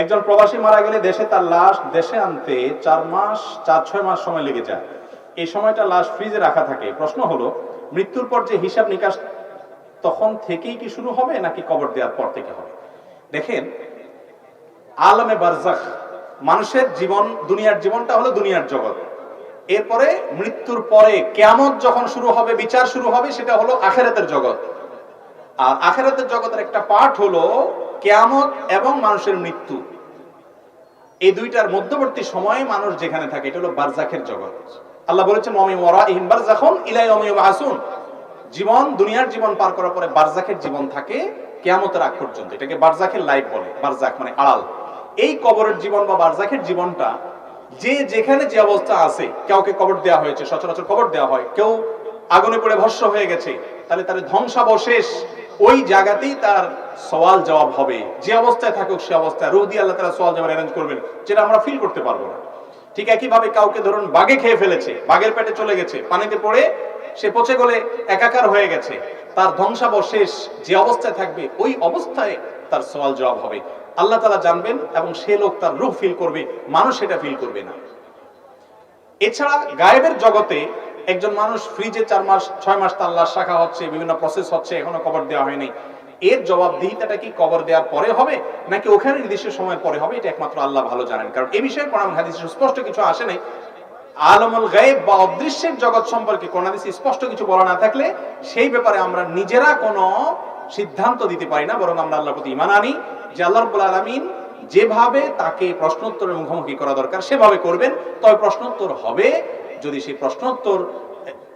একজন প্রবাসী মারা গেলে দেশে তার লাশ দেশে আনতে চার মাস, চার, ছয় মাস সময় লেগে যায়। এই সময়টা লাশ ফ্রিজে রাখা থাকে। প্রশ্ন হলো, মৃত্যুর পর যে হিসাব নিকাশ তখন থেকেই কি শুরু হবে, নাকি কবর দেওয়ার পর থেকে হবে? দেখেন, আলমে বারজাখ, মানুষের জীবন, দুনিয়ার জীবনটা হলো দুনিয়ার জগৎ। এরপরে মৃত্যুর পরে কেমন যখন শুরু হবে, বিচার শুরু হবে, সেটা হলো আখেরাতের জগৎ। আর আখেরাতের জগতের একটা পাঠ হলো কেয়ামত এবং মানুষের মৃত্যু। এই দুইটার মধ্যবর্তী সময়ে মানুষ যেখানে থাকে, এটা হলো বারজাখের জগৎ। আল্লাহ বলেছেন মমি মরা ইহিন বারজাখন ইলাই অমি আসুন জীবন, দুনিয়ার জীবন পার করার পরে বারজাখের জীবন থাকে কেয়ামতের আগ পর্যন্ত। এটাকে বারজাখের লাইফ বলে, বারজাখ মানে আড়াল। এই কবরের জীবন বা বারজাখের জীবনটা যে যেখানে যে অবস্থা আছে, কাউকে কবর দেওয়া হয়েছে, সচরাচর কবর দেওয়া হয়, কেউ আগুনে পড়ে ভস্য হয়ে গেছে, তাহলে তার ধ্বংসাবশেষ ওই জায়গাতেই তার সওয়াল জবাব হবে। যে অবস্থায় থাকুক সে অবস্থায়। রুহ দিয়ে আল্লাহ তারা সওয়াল জবাব অ্যারেঞ্জ করবেন, যেটা আমরা ফিল করতে পারব না। ঠিক একইভাবে কাউকে ধরুন বাগে খেয়ে ফেলেছে, বাঘের পেটে চলে গেছে, পানিতে পড়ে সে পচে গলে একাকার হয়ে গেছে, তার ধ্বংসাবশেষ যে অবস্থায় থাকবে, ওই অবস্থায় তার সওয়াল জবাব হবে। আল্লাহ তালা জানবেন এবং সে লোক তার রূহ ফিল করবে, মানুষ সেটা ফিল করবে না। এছাড়া গায়েবের জগতে একজন মানুষ ফ্রিজে চার মাস, ছয় মাস তার লাশ রাখা হচ্ছে, বিভিন্ন প্রসেস হচ্ছে, এখনও কবর দেওয়া হয়নি। এর জবাবদিহিতাটা কি কবর দেওয়ার পরে হবে, নাকি ওখানে নির্দিষ্ট সময়ের পরে হবে, এটা একমাত্র আল্লাহ ভালো জানেন। কারণ এই বিষয়ে কোরআন হাদিসে স্পষ্ট কিছু আসে নাই। আলমুল গায়েব বা অদৃশ্যের জগৎ সম্পর্কে কোরআন হাদিসে স্পষ্ট কিছু বলা না থাকলে সেই ব্যাপারে আমরা নিজেরা কোনো সিদ্ধান্ত দিতে পারি না, বরং আমরা আল্লাহর প্রতি ইমান আনি যে আল্লাহ রাব্বুল আলামিন যেভাবে তাকে প্রশ্নোত্তরের মুখোমুখি করা দরকার, সেভাবে করবেন। তবে প্রশ্নোত্তর হবে যদি সেই প্রশ্নোত্তর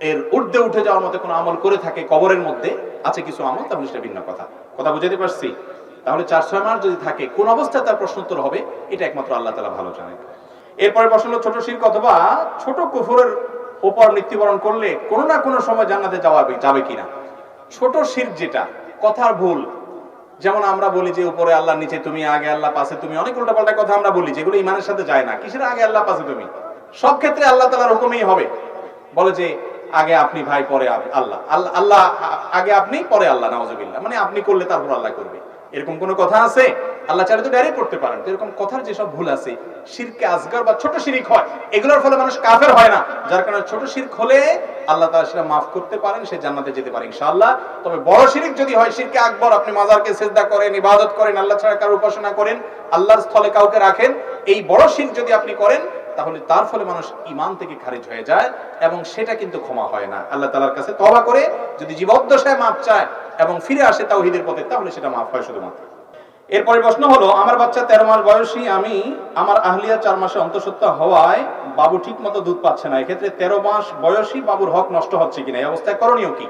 এর ঊর্ধ্বে উঠে যাওয়ার মতো কোনো আমল করে থাকে কবরের মধ্যে, আছে কিছু আমল, তাহলে সেটা ভিন্ন কথা। কথা বুঝাতে পারছি? তাহলে চার, ছয় মাস যদি থাকে, কোন অবস্থায় তার প্রশ্নোত্তর হবে? এটা একমাত্র আল্লাহ তালা ভালো জানেন। এরপরে প্রশ্ন ছোট শির্ক অথবা ছোট কুফুরের উপর মৃত্যুবরণ করলে কোনো না কোনো সময় জান্নাতে যাওয়া যাবে কিনা? ছোট শির যেটা, কথার ভুল। যেমন আমরা বলি যে উপরে আল্লাহ নিচে তুমি, আগে আল্লাহ পাশে তুমি, অনেক উল্টাপাল্টা কথা আমরা বলি, যেগুলো ইমানের সাথে যায় না। কিসের আগে আল্লাহ পাশে তুমি? সব ক্ষেত্রে আল্লাহ তালার হুকুমই হবে। বলে যে, আগে আপনি ভাই, পরে আল্লাহ। আল্লাহ আল্লাহ, আগে আপনি, পরে আল্লাহ নাওজবিল্লাহ মানে আপনি করলে তারপর আল্লাহ করবে। এরকম কোনো কথা আছে? আল্লাহ চাইলে তো ডাইরেক্ট করতে পারেন এরকম কথার যেসব ভুল আছে, শিরকে আজগার বা ছোট শিরিক হয়, এগুলোর ফলে মানুষ কাফের হয় না। যার কারণে ছোট শিরক হলে আল্লাহ তাআলা সেটা মাফ করতে পারেন, সে জান্নাতে যেতে পারে ইনশাআল্লাহ। তবে বড় শিরিক যদি হয়, শিরকে আকবর, আপনি মাজারকে সেজদা করেন, ইবাদত করেন, আল্লাহ ছাড়া কারও উপাসনা করেন, আল্লাহর স্থলে কাউকে রাখেন, এই বড় শিরক যদি আপনি করেন তাহলে তার ফলে মানুষ ইমান থেকে খারিজ হয়ে যায় এবং সেটা কিন্তু ক্ষমা হয় না। আল্লাহ তালার কাছে তবা করে, যদি জীবদ্দশায় মাপ চায় এবং ফিরে আসে তাওহীদের পথে, তাহলে সেটা মাফ হয় শুধুমাত্র। এরপরে প্রশ্ন হলো, আমার বাচ্চা তেরো মাস বয়সী, আমি আমার আহলিয়া চার মাসে অন্তঃসত্ত্বা হওয়ায় বাবু ঠিক মতো দুধ পাচ্ছে না। এক্ষেত্রে তেরো মাস বয়সী বাবুর হক নষ্ট হচ্ছে কিনা, এই অবস্থায় করণীয় কি?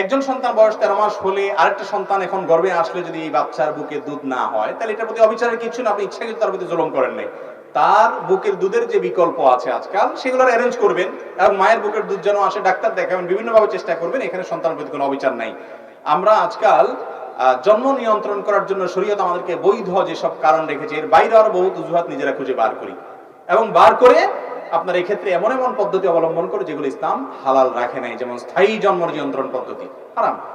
একজন সন্তান বয়স তেরো মাস হলে আরেকটা সন্তান এখন গর্বে আসলে যদি এই বাচ্চার বুকে দুধ না হয়, তাহলে এটার প্রতি অবিচারের কিছু না, আপনি ইচ্ছা কিন্তু তার প্রতি জুলুম করেন নাই। তার বুকের দুধের যে বিকল্প আছে আজকাল, সেগুলোর অ্যারেঞ্জ করবেন এবং মায়ের বুকের দুধ যেন আসে, ডাক্তার দেখাবেন, বিভিন্নভাবে চেষ্টা করবেন, এখানে সন্তানের প্রতি কোনো অবিচার নাই। আমরা আজকাল জন্ম নিয়ন্ত্রণ করার জন্য শরীয়ত আমাদেরকে বৈধ যেসব কারণ রেখেছে, এর বাইরে আরও বহুত অজুহাত নিজেরা খুঁজে বার করি। এবং বার করে আপনার ক্ষেত্রে এমন এমন পদ্ধতি অবলম্বন করে যেগুলো ইসলাম হালাল রাখে নাই, যেমন স্থায়ী জন্ম নিয়ন্ত্রণ পদ্ধতি। হারাম।